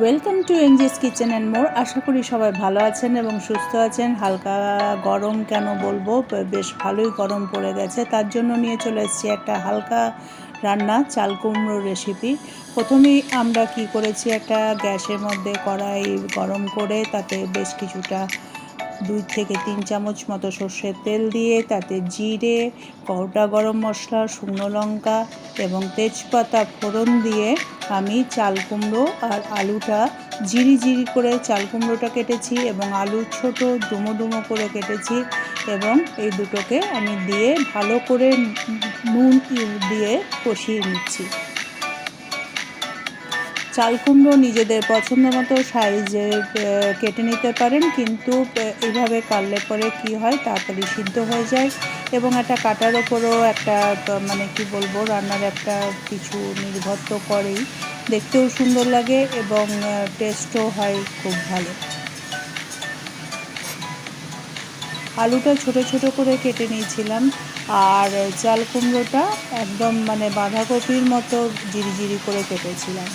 Welcome to NGS kitchen and more আশা করি সবাই ভালো আছেন এবং সুস্থ আছেন। হালকা গরম কেন বলব? বেশ ভালোই গরম পড়ে গেছে। তার জন্য নিয়ে চলে এসেছি একটা হালকা রান্না, চাল কুমড়ো রেসিপি প্রথমেই আমরা কি করেছি? একটা গ্যাসের মধ্যে কড়াই গরম করে তাতে বেশ কিছুটা দুই থেকে তিন চামচ মতো সর্ষের তেল দিয়ে তাতে জিরে গোটা গরম মশলা, শুকনো লঙ্কা এবং তেজপাতা ফোড়ন দিয়ে আমি চাল কুমড়ো আর আলুটা জিরি জিরি করে চাল কুমড়োটা কেটেছি এবং আলু ছোট ডুমো ডুমো করে কেটেছি এবং এই দুটোকে আমি দিয়ে ভালো করে নুন দিয়ে কষিয়ে নিচ্ছি। চাল কুমড়ো নিজেদের পছন্দ মতো সাইজে কেটে নিতে পারেন, কিন্তু এইভাবে কাটলে পরে কি হয়? তাড়াতাড়ি সিদ্ধ হয়ে যায় এবং একটা কাটার ওপরও একটা মানে কি বলব, রান্নার একটা কিছু নির্ভর তো করেই। দেখতেও সুন্দর লাগে এবং টেস্টও হয় খুব ভালো। আলুটা ছোট ছোট করে কেটে নিয়েছিলাম আর চাল কুমড়োটা একদম মানে বাঁধাকপির মতো জিরি জিরি করে কেটেছিলাম।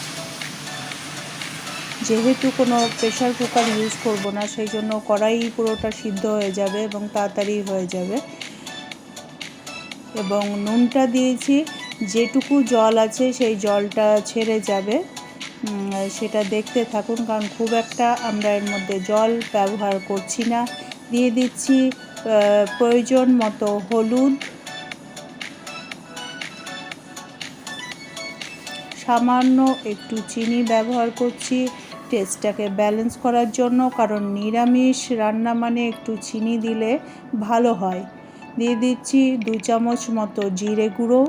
যেহেতু কোনো প্রেশার কুকার ইউজ করব না, সেই জন্য কড়াই পুরোটা সিদ্ধ হয়ে যাবে এবং তাড়াতাড়ি হয়ে যাবে। এবং নুনটা দিয়েছি, যেটুকু জল আছে সেই জলটা ছেড়ে যাবে। সেটা দেখতে থাকুন, কারণ খুব একটা আমরা এর মধ্যে জল ব্যবহার করছি না। দিয়ে দিচ্ছি প্রয়োজন মতো হলুদ। সামান্য একটু চিনি ব্যবহার করছি। টেস্টটাকে ব্যালেন্স করার জন্য, কারণ নিরামিষ রান্না মানে একটু চিনি দিলে ভালো হয়। দিয়ে দিচ্ছি দু চামচ মতো জিরে গুঁড়ো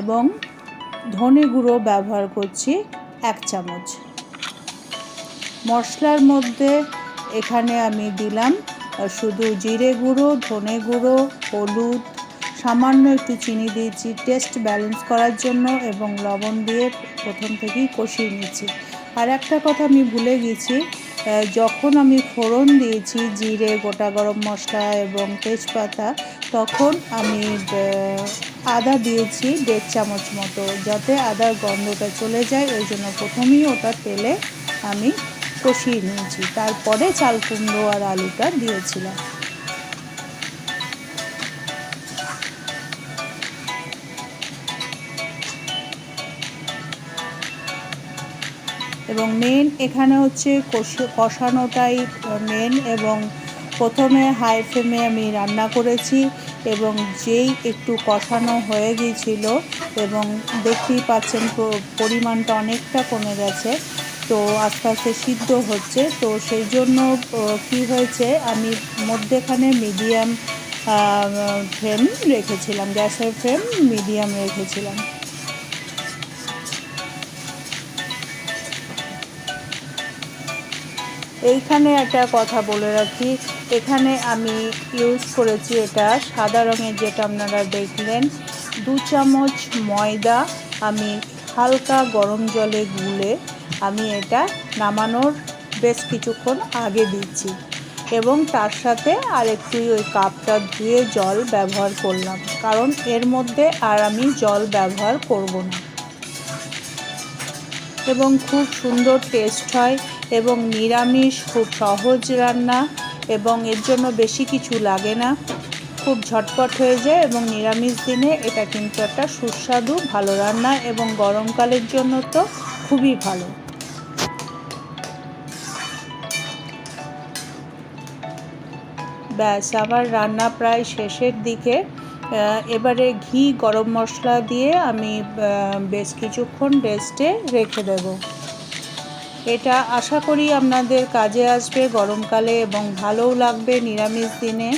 এবং ধনে গুঁড়ো ব্যবহার করছি এক চামচ। মশলার মধ্যে এখানে আমি দিলাম শুধু জিরে গুঁড়ো, ধনে গুঁড়ো, হলুদ, সামান্য একটু চিনি দিয়েছি। টেস্ট ব্যালেন্স করার জন্য এবং লবণ দিয়ে প্রথম থেকেই কষিয়ে নিচ্ছি। আর একটা কথা আমি ভুলে গেছি যখন আমি ফোড়ন দিয়েছি, জিরে, গোটা গরম মশলা এবং তেজপাতা, তখন আমি আদা দিয়েছি দেড় চামচ মতো, যাতে আদার গন্ধটা চলে যায়। ওই জন্য প্রথমেই ওটা তেলে আমি কষিয়ে নিয়েছি। তারপরে চাল কুমড়ো আর আলুটা দিয়েছিলাম। এবং মেন এখানে হচ্ছে কষে, কষানোটাই মেন এবং প্রথমে হাই ফ্লেমে আমি রান্না করেছি এবং যেই একটু কষানো হয়ে গিয়েছিল এবং দেখতেই পাচ্ছেন পরিমাণটা অনেকটা কমে গেছে, তো আস্তে আস্তে সিদ্ধ হচ্ছে। তো সেই জন্য কি হয়েছে, আমি মধ্যেখানে মিডিয়াম ফ্লেম রেখেছিলাম, গ্যাসের ফ্লেম মিডিয়াম রেখেছিলাম। এইখানে একটা কথা বলে রাখি। এখানে আমি ইউজ করেছি এটা। সাদা রঙের যেটা আপনারা দেখলেন, দু চামচ ময়দা, আমি হালকা গরম জলে গুলে আমি এটা নামানোর বেশ কিছুক্ষণ আগে দিচ্ছি। এবং তার সাথে আর একটু ওই কাপটা ধুয়ে জল ব্যবহার করলাম। কারণ এর মধ্যে আর আমি জল ব্যবহার করব না। এবং খুব সুন্দর টেস্ট হয় এবং নিরামিষ, খুব সহজ রান্না এবং এর জন্য বেশি কিছু লাগে না। খুব ঝটপট হয়ে যায় এবং নিরামিষ দিনে এটা কিন্তু একটা সুস্বাদু, ভালো রান্না এবং গরমকালের জন্য তো খুবই ভালো। ব্যাস, আমার রান্না প্রায় শেষের দিকে। এবারে ঘি, গরম মশলা দিয়ে আমি বেশ কিছুক্ষণ রেস্টে রেখে দেব। এটা আশা করি আপনাদের কাজে আসবে, গরমকালে, এবং ভালোও লাগবে নিরামিষ দিনে।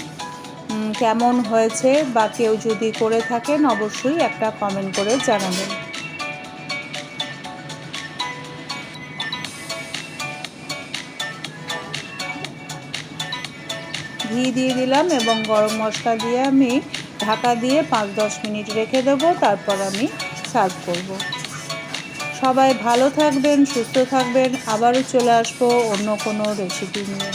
কেমন হয়েছে বা কেউ যদি করে থাকেন, অবশ্যই একটা কমেন্ট করে জানাবেন। ঘি দিয়ে দিলাম এবং গরম মশলা দিয়ে আমি ঢাকা দিয়ে পাঁচ দশ মিনিট রেখে দেব, তারপর আমি সার্ভ করব। সবাই ভালো থাকবেন, সুস্থ থাকবেন, আবারও চলে আসব অন্য কোনো রেসিপি নিয়ে